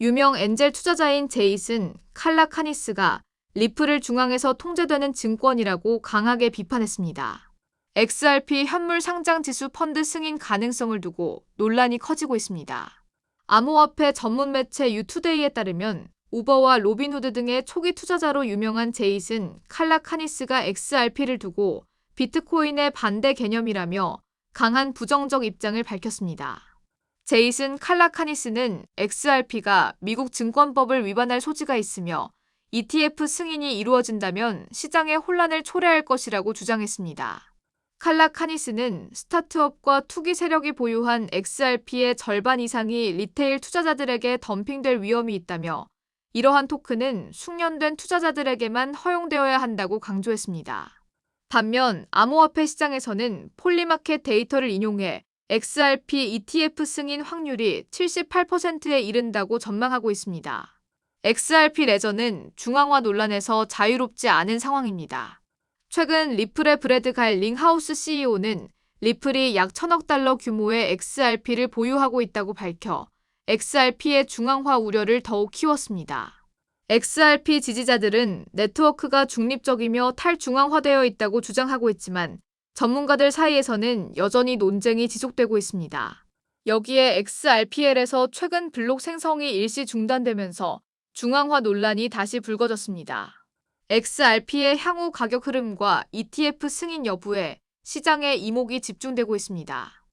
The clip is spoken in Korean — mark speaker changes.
Speaker 1: 유명 엔젤 투자자인 제이슨 칼라카니스가 리플을 중앙에서 통제되는 증권이라고 강하게 비판했습니다. XRP 현물 상장 지수 펀드 승인 가능성을 두고 논란이 커지고 있습니다. 암호화폐 전문 매체 유투데이에 따르면 우버와 로빈후드 등의 초기 투자자로 유명한 제이슨 칼라카니스가 XRP를 두고 비트코인의 반대 개념이라며 강한 부정적 입장을 밝혔습니다. 제이슨 칼라카니스는 XRP가 미국 증권법을 위반할 소지가 있으며 ETF 승인이 이루어진다면 시장의 혼란을 초래할 것이라고 주장했습니다. 칼라카니스는 스타트업과 투기 세력이 보유한 XRP의 절반 이상이 리테일 투자자들에게 덤핑될 위험이 있다며 이러한 토큰은 숙련된 투자자들에게만 허용되어야 한다고 강조했습니다. 반면 암호화폐 시장에서는 폴리마켓 데이터를 인용해 XRP ETF 승인 확률이 78%에 이른다고 전망하고 있습니다. XRP 레저는 중앙화 논란에서 자유롭지 않은 상황입니다. 최근 리플의 브래드 갈 링하우스 CEO는 리플이 약 천억 달러 규모의 XRP를 보유하고 있다고 밝혀 XRP의 중앙화 우려를 더욱 키웠습니다. XRP 지지자들은 네트워크가 중립적이며 탈중앙화되어 있다고 주장하고 있지만 전문가들 사이에서는 여전히 논쟁이 지속되고 있습니다. 여기에 XRPL에서 최근 블록 생성이 일시 중단되면서 중앙화 논란이 다시 불거졌습니다. XRP의 향후 가격 흐름과 ETF 승인 여부에 시장의 이목이 집중되고 있습니다.